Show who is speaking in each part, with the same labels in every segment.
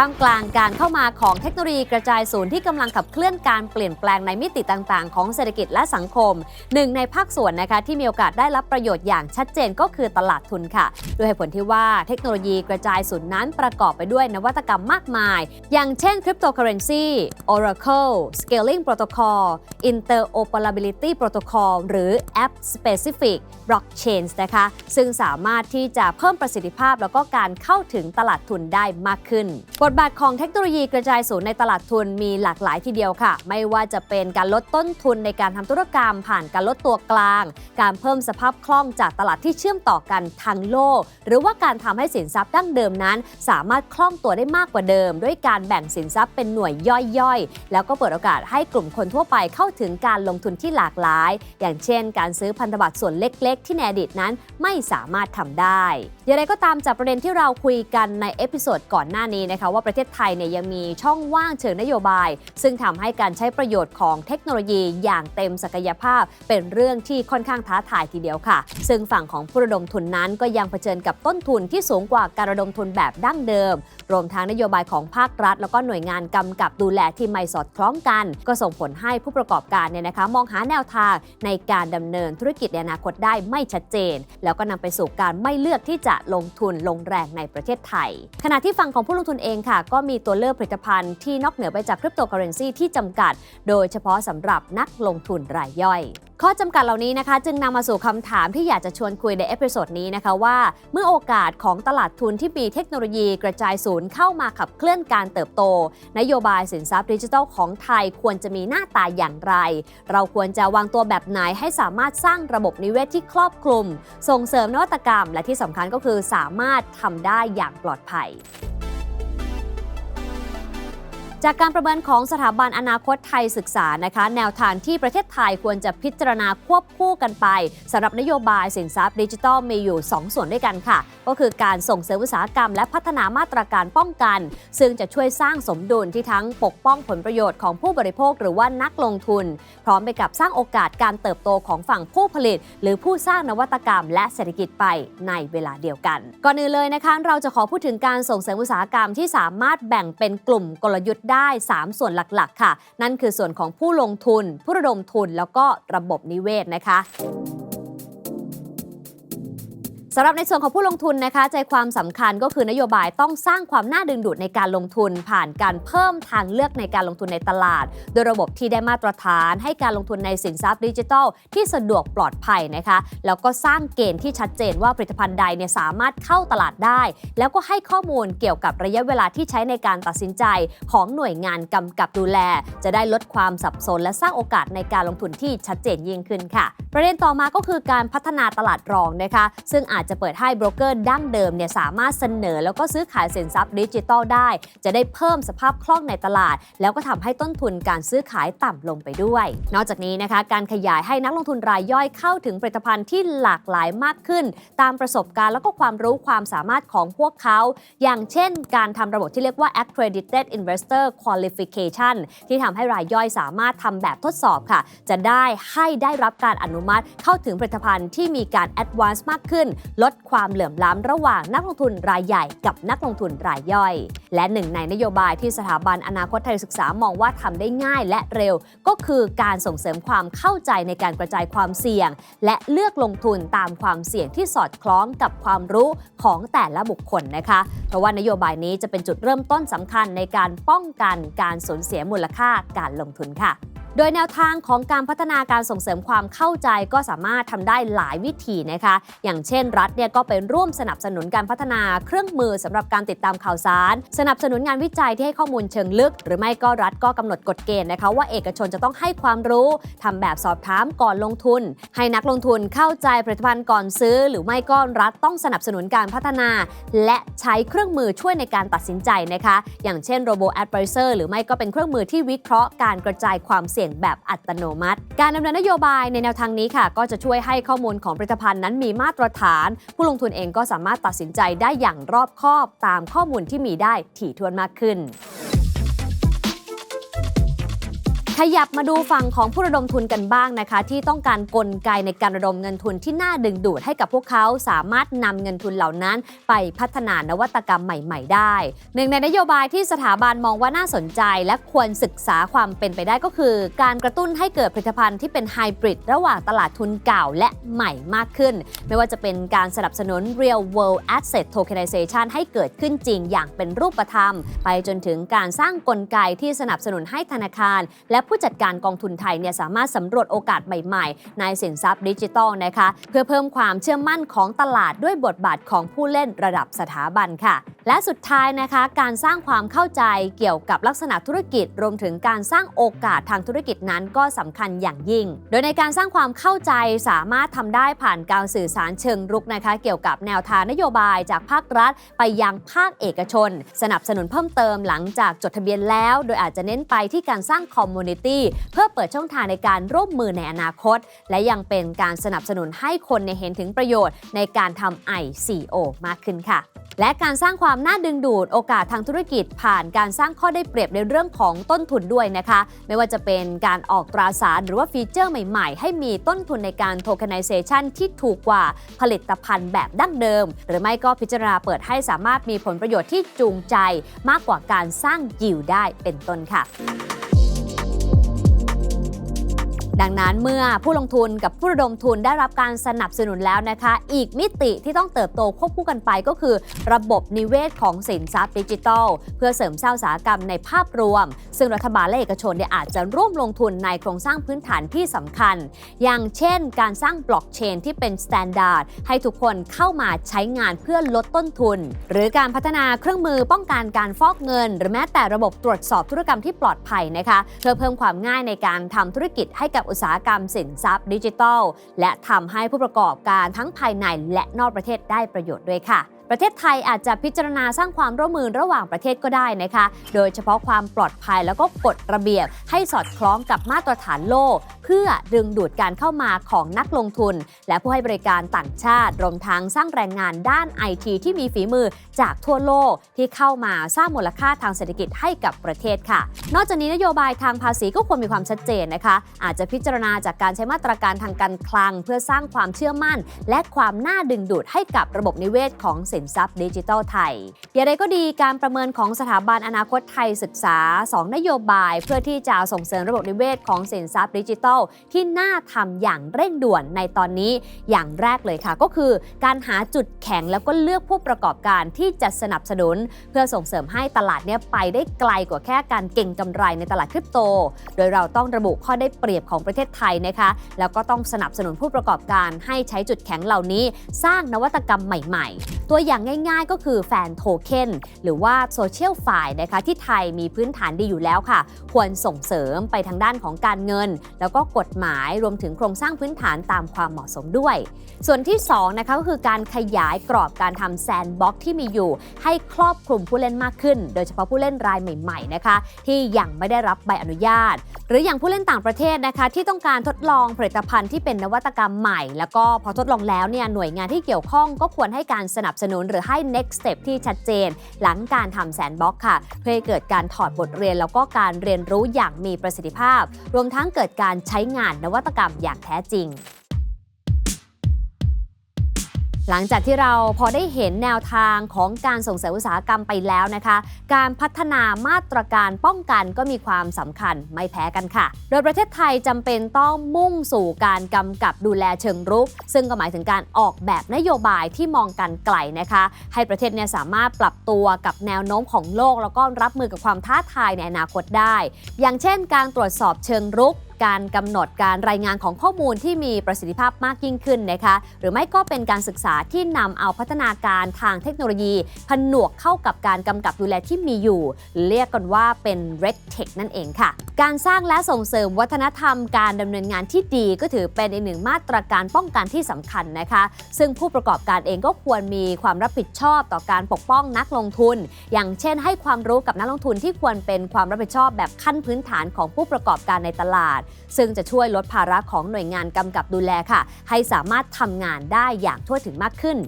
Speaker 1: ท่ามกลางการเข้ามาของเทคโนโลยีกระจายศูนย์ที่กำลังขับเคลื่อนการเปลี่ยนแปลงในมิติต่างๆ ของเศรษฐกิจและสังคม หนึ่งในภาคส่วนนะคะที่มีโอกาสได้รับประโยชน์อย่างชัดเจนก็คือตลาดทุนค่ะ โดยเหตุผลที่ว่าเทคโนโลยีกระจายศูนย์นั้นประกอบไปด้วยนวัตกรรมมากมาย อย่างเช่นคริปโตเคอเรนซี Oracle Scaling Protocol Interoperability Protocol หรือ App Specific Blockchains นะคะ ซึ่งสามารถที่จะเพิ่มประสิทธิภาพแล้วก็การเข้าถึงตลาดทุนได้มากขึ้นบทบาทของเทคโนโลยีกระจายศูนย์ในตลาดทุนมีหลากหลายทีเดียวค่ะ ไม่ว่าจะเป็นการลดต้นทุนในการทำธุรกรรม ผ่านการลดตัวกลาง การเพิ่มสภาพคล่องจากตลาดที่เชื่อมต่อกันทางโลก หรือว่าการทำให้สินทรัพย์ดั้งเดิมนั้น สามารถคล่องตัวได้มากกว่าเดิม ด้วยการแบ่งสินทรัพย์เป็นหน่วยย่อยๆ แล้วก็เปิดโอกาสให้กลุ่มคนทั่วไปเข้าถึงการลงทุนที่หลากหลาย อย่างเช่น การซื้อพันธบัตรส่วนเล็ก ๆ ที่ในอดีตนั้นไม่สามารถทำได้อย่างไรก็ตามจากประเด็นที่เราคุยกันในเอพิโซดก่อนหน้านี้นะคะว่าประเทศไทยเนี่ยยังมีช่องว่างเชิงนโยบาย ซึ่งทำให้การใช้ประโยชน์ของเทคโนโลยีอย่างเต็มศักยภาพ เป็นเรื่องที่ค่อนข้างท้าทายทีเดียวค่ะ ซึ่งฝั่งของผู้ระดมทุนนั้นก็ยังเผชิญกับต้นทุนที่สูงกว่าการระดมทุนแบบดั้งเดิม รวมทั้งนโยบายของภาครัฐ แล้วก็หน่วยงานกำกับดูแลที่ไม่สอดคล้องกัน ก็ส่งผลให้ผู้ประกอบการเนี่ยนะคะ มองหาแนวทางในการดำเนินธุรกิจในอนาคตได้ไม่ชัดเจน แล้วก็นำไปสู่การไม่เลือกที่จะลงทุนลงแรงในประเทศไทย ขณะที่ฝั่งของผู้ลงทุนเองค่ะ ก็มีตัวเลือกผลิตภัณฑ์ที่นอกเหนือไปจากคริปโตเคอเรนซีที่จำกัด โดยเฉพาะสำหรับนักลงทุนรายย่อย ข้อจำกัดเหล่านี้นะคะ จึงนำมาสู่คำถามที่อยากจะชวนคุยในเอพิโซดนี้นะคะว่า เมื่อโอกาสของตลาดทุนที่มีเทคโนโลยีกระจายศูนย์เข้ามาขับเคลื่อนการเติบโต นโยบายสินทรัพย์ดิจิทัลของไทยควรจะมีหน้าตาอย่างไร เราควรจะวางตัวแบบไหนให้สามารถสร้างระบบนิเวศที่ครอบคลุม ส่งเสริมนวัตกรรม และที่สำคัญก็คือสามารถทำได้อย่างปลอดภัย จากการประเมินของสถาบันอนาคตไทยศึกษานะคะ แนวทางที่ประเทศไทยควรจะพิจารณาควบคู่กันไปสำหรับนโยบายสินทรัพย์ดิจิทัลมีอยู่ 2 ส่วนด้วยกันค่ะ ก็คือการส่งเสริมอุตสาหกรรมและพัฒนามาตรการป้องกัน ซึ่งจะช่วยสร้างสมดุลที่ทั้งปกป้องผลประโยชน์ของผู้บริโภคหรือว่านักลงทุน พร้อมไปกับสร้างโอกาสการเติบโตของฝั่งผู้ผลิต หรือผู้สร้างนวัตกรรม และเศรษฐกิจไปในเวลาเดียวกัน ก่อนอื่นเลยนะคะ เราจะขอพูดถึงการส่งเสริมอุตสาหกรรมที่สามารถแบ่งเป็นกลุ่มกลยุทธ์ได้ 3 ส่วนหลักๆ ค่ะ นั่นคือส่วนของผู้ลงทุน ผู้ระดมทุน แล้วก็ระบบนิเวศนะคะ สำหรับในส่วนของผู้ลงทุนนะคะ ใจความสำคัญก็คือนโยบายต้องสร้างความน่าดึงดูดในการลงทุน ผ่านการเพิ่มทางเลือกในการลงทุนในตลาด โดยระบบที่ได้มาตรฐาน ให้การลงทุนในสินทรัพย์ดิจิทัล ที่สะดวกปลอดภัยนะคะ แล้วก็สร้างเกณฑ์ที่ชัดเจนว่าผลิตภัณฑ์ใดเนี่ยสามารถเข้าตลาดได้ แล้วก็ให้ข้อมูลเกี่ยวกับระยะเวลาที่ใช้ในการตัดสินใจ ของหน่วยงานกำกับดูแล จะได้ลดความสับสน และสร้างโอกาสในการลงทุนที่ชัดเจนยิ่งขึ้นค่ะ ประเด็นต่อมาก็คือการพัฒนาตลาดรองนะคะ ซึ่งอาจจะเปิดให้โบรกเกอร์ดั้งเดิมเนี่ยสามารถเสนอ แล้วก็ซื้อขายสินทรัพย์ดิจิทัลได้ จะได้เพิ่มสภาพคล่องในตลาด แล้วก็ทำให้ต้นทุนการซื้อขายต่ำลงไปด้วย นอกจากนี้นะคะการขยายให้นักลงทุนรายย่อยเข้าถึงผลิตภัณฑ์ที่หลากหลายมากขึ้น ตามประสบการณ์แล้วก็ความรู้ความสามารถของพวกเขา อย่างเช่น การทำระบบที่เรียกว่า accredited investor qualification ที่ทำให้รายย่อยสามารถทำแบบทดสอบค่ะ จะได้ให้ได้รับการอนุมัติเข้าถึงผลิตภัณฑ์ที่มีการ advance มากขึ้นลดความเหลื่อมล้ำระหว่างนักลงทุนรายใหญ่กับนักลงทุนรายย่อย และหนึ่งในนโยบายที่สถาบันอนาคตไทยศึกษามองว่าทำได้ง่ายและเร็ว ก็คือการส่งเสริมความเข้าใจในการกระจายความเสี่ยง และเลือกลงทุนตามความเสี่ยงที่สอดคล้องกับความรู้ของแต่ละบุคคลนะคะ เพราะว่านโยบายนี้จะเป็นจุดเริ่มต้นสำคัญในการป้องกันการสูญเสียมูลค่าการลงทุนค่ะ โดยแนวทางของการพัฒนาการส่งเสริมความเข้าใจก็สามารถทำได้หลายวิธีนะคะ อย่างเช่น รัฐเนี่ยก็เป็นร่วมสนับสนุนการพัฒนาเครื่องมือสำหรับการติดตามข่าวสาร สนับสนุนงานวิจัยที่ให้ข้อมูลเชิงลึก หรือไม่ก็รัฐก็กำหนดกฎเกณฑ์นะคะว่าเอกชนจะต้องให้ความรู้ทำแบบสอบถามก่อนลงทุน ให้นักลงทุนเข้าใจผลิตภัณฑ์ก่อนซื้อ หรือไม่ก็รัฐต้องสนับสนุนการพัฒนา และใช้เครื่องมือช่วยในการตัดสินใจนะคะ อย่างเช่น Robo Advisor หรือไม่ก็เป็นเครื่องมือที่วิเคราะห์การกระจายความเสี่ยงแบบอัตโนมัติ การดำเนินนโยบายในแนวทางนี้ค่ะ ก็จะช่วยให้ข้อมูลของผลิตภัณฑ์นั้นมีมาตรฐาน ผู้ลงทุนเองก็สามารถตัดสินใจได้อย่างรอบคอบตามข้อมูลที่มีได้ถี่ถ้วนมากขึ้น ขยับมาดูฝั่งของผู้ระดมทุนกันบ้างนะคะ ที่ต้องการกลไกในการระดมเงินทุนที่น่าดึงดูดให้กับพวกเขาสามารถนำเงินทุนเหล่านั้นไปพัฒนานวัตกรรมใหม่ ๆ ได้ หนึ่งในนโยบายที่สถาบันมองว่าน่าสนใจ และควรศึกษาความเป็นไปได้ก็คือ การกระตุ้นให้เกิดผลิตภัณฑ์ที่เป็นไฮบริดระหว่างตลาดทุนเก่าและใหม่มากขึ้น ไม่ว่าจะเป็นการสนับสนุน real world asset tokenization ให้เกิดขึ้นจริงอย่างเป็นรูปธรรม ไปจนถึงการสร้างกลไกที่สนับสนุนให้ธนาคาร และผู้จัดการกองทุนไทยเนี่ยสามารถสำรวจโอกาสใหม่ๆ ในสินทรัพย์ดิจิทัลนะคะเพื่อเพิ่มความเชื่อมั่นของตลาดด้วยบทบาทของผู้เล่นระดับสถาบันค่ะ และสุดท้ายนะคะ การสร้างความเข้าใจเกี่ยวกับลักษณะธุรกิจ รวมถึงการสร้างโอกาสทางธุรกิจนั้นก็สำคัญอย่างยิ่ง โดยในการสร้างความเข้าใจสามารถทำได้ผ่านการสื่อสารเชิงรุกนะคะ เกี่ยวกับแนวทางนโยบายจากภาครัฐ ไปยังภาคเอกชน สนับสนุนเพิ่มเติมหลังจากจดทะเบียนแล้ว โดยอาจจะเน้นไปที่การสร้างคอมมูนิตี้เพื่อเปิดช่องทางในการร่วมมือในอนาคต และยังเป็นการสนับสนุนให้คนเนี่ยเห็นถึงประโยชน์ในการทำ ICO มากขึ้นค่ะ และการสร้างความน่าดึงดูดโอกาสทางธุรกิจ ผ่านการสร้างข้อได้เปรียบในเรื่องของต้นทุนด้วยนะคะ ไม่ว่าจะเป็นการออกตราสารหรือว่าฟีเจอร์ใหม่ๆ ให้มีต้นทุนในการโท k e n i z a t i o n ที่ถูกกว่าผลิตภัณฑ์แบบดั้งเดิม หรือไม่ก็พิจารณาเปิดให้สามารถมีผลประโยชน์ที่จูงใจ มากกว่าการสร้างยิวได้เป็นต้นค่ะ ดังนั้นเมื่อผู้ลงทุนกับผู้ระดมทุนได้รับการสนับสนุนแล้วนะคะ อีกมิติที่ต้องเติบโตควบคู่กันไปก็คือ ระบบนิเวศของสินทรัพย์ดิจิทัล เพื่อเสริมสร้างอุตสาหกรรมในภาพรวม ซึ่งรัฐบาลและเอกชนเนี่ยอาจจะร่วมลงทุนในโครงสร้างพื้นฐานที่สำคัญ อย่างเช่น การสร้างบล็อกเชนที่เป็นสแตนดาร์ดให้ทุกคนเข้ามาใช้งานเพื่อลดต้นทุน หรือการพัฒนาเครื่องมือป้องกันการฟอกเงิน หรือแม้แต่ระบบตรวจสอบธุรกรรมที่ปลอดภัยนะคะเพื่อเพิ่มความง่ายในการทำธุรกิจให้กับอุตสาหกรรมสินทรัพย์ดิจิทัล และทำให้ผู้ประกอบการทั้งภายในและนอกประเทศได้ประโยชน์ด้วยค่ะ ประเทศไทยอาจจะพิจารณาสร้างความร่วมมือระหว่างประเทศก็ได้นะคะ โดยเฉพาะความปลอดภัยแล้วก็กฎระเบียบ ให้สอดคล้องกับมาตรฐานโลก เพื่อดึงดูดการเข้ามาของนักลงทุน และผู้ให้บริการต่างชาติ รวมทั้งสร้างแรงงานด้านไอทีที่มีฝีมือจากทั่วโลกที่เข้ามาสร้างมูลค่าทางเศรษฐกิจให้กับประเทศค่ะ นอกจากนี้นโยบายทางภาษีก็ควรมีความชัดเจนนะคะ อาจจะพิจารณาจากการใช้มาตรการทางการคลัง เพื่อสร้างความเชื่อมั่น และความน่าดึงดูดให้กับระบบนิเวศของสินทรัพย์ดิจิทัลไทย อย่างไรก็ดีการประเมินของสถาบันอนาคตไทยศึกษา 2 นโยบาย เพื่อที่จะส่งเสริมระบบนิเวศของสินทรัพย์ดิจิทัล ที่น่าทำอย่างเร่งด่วนในตอนนี้อย่างแรกเลยค่ะ ก็คือการหาจุดแข็งแล้วก็เลือกผู้ประกอบการที่จะสนับสนุน เพื่อส่งเสริมให้ตลาดเนี้ยไปได้ไกลกว่าแค่การเก่งกำไรในตลาดคริปโต โดยเราต้องระบุข้อได้เปรียบของประเทศไทยนะคะแล้วก็ต้องสนับสนุนผู้ประกอบการให้ใช้จุดแข็งเหล่านี้ สร้างนวัตกรรมใหม่ ๆ ตัวอย่างง่ายๆ ก็คือแฟนโทเค็นหรือว่าโซเชียลไฟล์นะคะที่ไทยมีพื้นฐานดีอยู่แล้วค่ะ ควรส่งเสริมไปทางด้านของการเงิน แล้วก็กฎหมายรวมถึงโครงสร้างพื้นฐานตามความเหมาะสมด้วย ส่วนที่2นะคะก็คือการขยายกรอบการทำแซนด์บ็อกที่มีอยู่ ให้ครอบคลุมผู้เล่นมากขึ้น โดยเฉพาะผู้เล่นรายใหม่ๆนะคะที่ยังไม่ได้รับใบอนุญาต หรืออย่างผู้เล่นต่างประเทศนะคะที่ต้องการทดลองผลิตภัณฑ์ที่เป็นนวัตกรรมใหม่ แล้วก็พอทดลองแล้วเนี่ยหน่วยงานที่เกี่ยวข้องก็ควรให้การสนับสนุนหรือให้ next step ที่ชัดเจน หลังการทำแซนบ็อกค่ะ เพื่อให้เกิดการถอดบทเรียนแล้วก็การเรียนรู้อย่างมีประสิทธิภาพ รวมทั้งเกิดการใช้งานนวัตกรรมอย่างแท้จริง หลังจากที่เราพอได้เห็นแนวทางของการส่งเสริมอุตสาหกรรมไปแล้วนะคะ การพัฒนามาตรการป้องกันก็มีความสำคัญไม่แพ้กันค่ะ โดยประเทศไทยจำเป็นต้องมุ่งสู่การกำกับดูแลเชิงรุก ซึ่งก็หมายถึงการออกแบบนโยบายที่มองกันไกลนะคะ ให้ประเทศเนี่ยสามารถปรับตัวกับแนวโน้มของโลก แล้วก็รับมือกับความท้าทายในอนาคตได้ อย่างเช่น การตรวจสอบเชิงรุกการกำหนดการรายงานของข้อมูลที่มีประสิทธิภาพมากยิ่งขึ้นนะคะหรือไม่ก็เป็นการศึกษาที่นำเอาพัฒนาการทางเทคโนโลยีผนวกเข้ากับการกำกับดูแลที่มีอยู่ เรียกกันว่าเป็น Red Tech นั่นเองค่ะ การสร้างและส่งเสริมวัฒนธรรมการดำเนินงานที่ดีก็ถือเป็นอีกหนึ่งมาตรการป้องกันที่สำคัญนะคะ ซึ่งผู้ประกอบการเองก็ควรมีความรับผิดชอบต่อการปกป้องนักลงทุน อย่างเช่น ให้ความรู้กับนักลงทุนที่ควรเป็นความรับผิดชอบแบบขั้นพื้นฐานของผู้ประกอบการในตลาดซึ่งจะช่วยลดภาระของหน่วยงานกำกับดูแลค่ะ ให้สามารถทำงานได้อย่างทั่วถึงมากขึ้น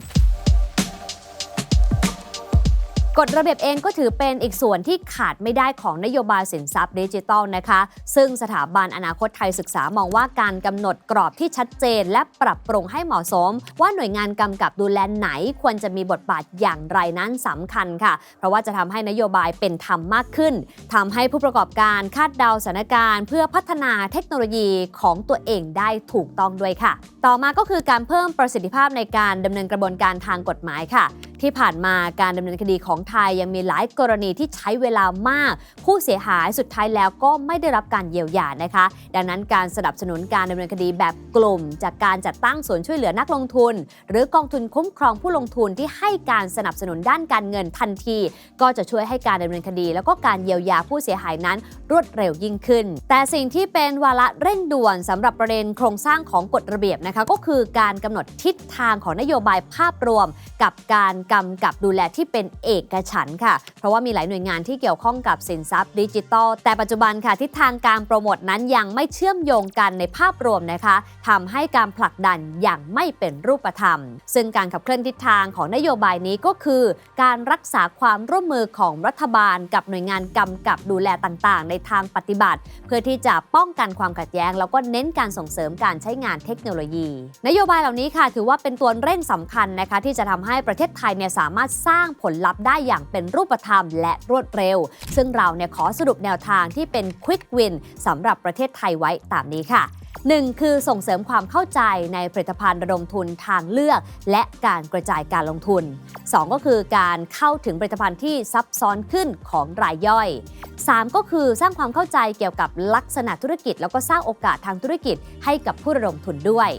Speaker 1: กฎระเบียบเองก็ถือเป็นอีกส่วนที่ขาดไม่ได้ของนโยบายสินทรัพย์ดิจิทัลนะคะ ซึ่งสถาบันอนาคตไทยศึกษามองว่าการกำหนดกรอบที่ชัดเจน และปรับปรุงให้เหมาะสม ว่าหน่วยงานกำกับดูแลไหนควรจะมีบทบาทอย่างไรนั้นสำคัญค่ะ เพราะว่าจะทำให้นโยบายเป็นธรรมมากขึ้นทำให้ผู้ประกอบการคาดเดาสถานการณ์ เพื่อพัฒนาเทคโนโลยีของตัวเองได้ถูกต้องด้วยค่ะ ต่อมาก็คือการเพิ่มประสิทธิภาพในการดำเนินกระบวนการทางกฎหมายค่ะ ที่ผ่านมาการดำเนินคดีของไทยยังมีหลายกรณีที่ใช้เวลามาก ผู้เสียหายสุดท้ายแล้วก็ไม่ได้รับการเยียวยานะคะ ดังนั้นการสนับสนุนการดำเนินคดีแบบกลุ่ม จากการจัดตั้งศูนย์ช่วยเหลือนักลงทุน หรือกองทุนคุ้มครองผู้ลงทุนที่ให้การสนับสนุนด้านการเงินทันที ก็จะช่วยให้การดำเนินคดี แล้วก็การเยียวยาผู้เสียหายนั้นรวดเร็วยิ่งขึ้น แต่สิ่งที่เป็นวาระเร่งด่วนสำหรับประเด็นโครงสร้างของกฎระเบียบนะคะ ก็คือการกำหนดทิศทางของนโยบายภาพรวม กับการกำกับดูแลที่เป็นเอกฉันท์ค่ะ เพราะว่ามีหลายหน่วยงานที่เกี่ยวข้องกับสินทรัพย์ดิจิทัล แต่ปัจจุบันค่ะทิศทางการโปรโมทนั้นยังไม่เชื่อมโยงกันในภาพรวมนะคะทำให้การผลักดันอย่างไม่เป็นรูปธรรม ซึ่งการขับเคลื่อนทิศทางของนโยบายนี้ก็คือ การรักษาความร่วมมือของรัฐบาล กับหน่วยงานกำกับดูแลต่างๆ ในทางปฏิบัติ เพื่อที่จะป้องกันความขัดแย้ง แล้วก็เน้นการส่งเสริมการใช้งานเทคโนโลยี นโยบายเหล่านี้ค่ะ ถือว่าเป็นตัวเร่งสำคัญนะคะที่จะทำให้ประเทศไทยเนี่ยสามารถสร้างผลลัพธ์ได้อย่างเป็นรูปธรรมและรวดเร็ว ซึ่งเราเนี่ยขอสรุปแนวทางที่เป็น Quick Win สำหรับประเทศไทยไว้ตามนี้ค่ะ 1. คือส่งเสริมความเข้าใจในผลิตภัณฑ์ระดมทุนทางเลือก และการกระจายการลงทุน 2. ก็คือการเข้าถึงผลิตภัณฑ์ที่ซับซ้อนขึ้นของรายย่อย 3. ก็คือสร้างความเข้าใจเกี่ยวกับลักษณะธุรกิจ แล้วก็สร้างโอกาสทางธุรกิจให้กับผู้ระดมทุนด้วย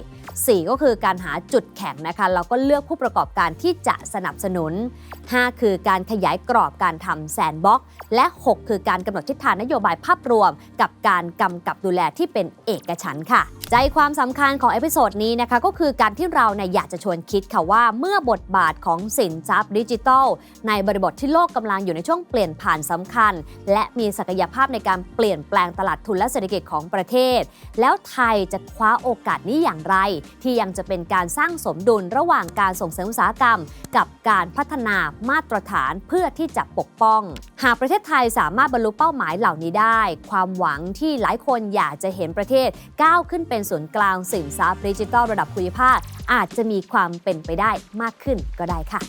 Speaker 1: 4. ก็คือการหาจุดแข็งนะคะแล้วก็เลือกผู้ประกอบการที่จะสนับสนุน 5. คือการขยายกรอบการทำแซนบ็อกและ 6 คือการกำหนดทิศทางนโยบายภาพรวม กับการกำกับดูแลที่เป็นเอกฉันท์ค่ะ ใจความสำคัญของเอพิโซดนี้นะคะก็คือการที่เราเนี่ยอยากจะชวนคิดค่ะว่าเมื่อบทบาทของสินทรัพย์ดิจิทัล ในบริบทที่โลกกำลังอยู่ในช่วงเปลี่ยนผ่านสำคัญ และมีศักยภาพในการเปลี่ยนแปลงตลาดทุนและเศรษฐกิจของประเทศ แล้วไทยจะคว้าโอกาสนี้อย่างไร ที่ยังจะเป็นการสร้างสมดุลระหว่างการส่งเสริมอุตสาหกรรม กับการพัฒนามาตรฐานเพื่อที่จะปกป้อง หากประเทศไทยสามารถบรรลุเป้าหมายเหล่านี้ได้ ความหวังที่หลายคนอยากจะเห็นประเทศก้าวขึ้นเป็นเป็นศูนย์กลางสินทรัพย์ดิจิทัลระดับภูมิภาคอาจจะมีความเป็นไปได้มากขึ้นก็ได้ค่ะ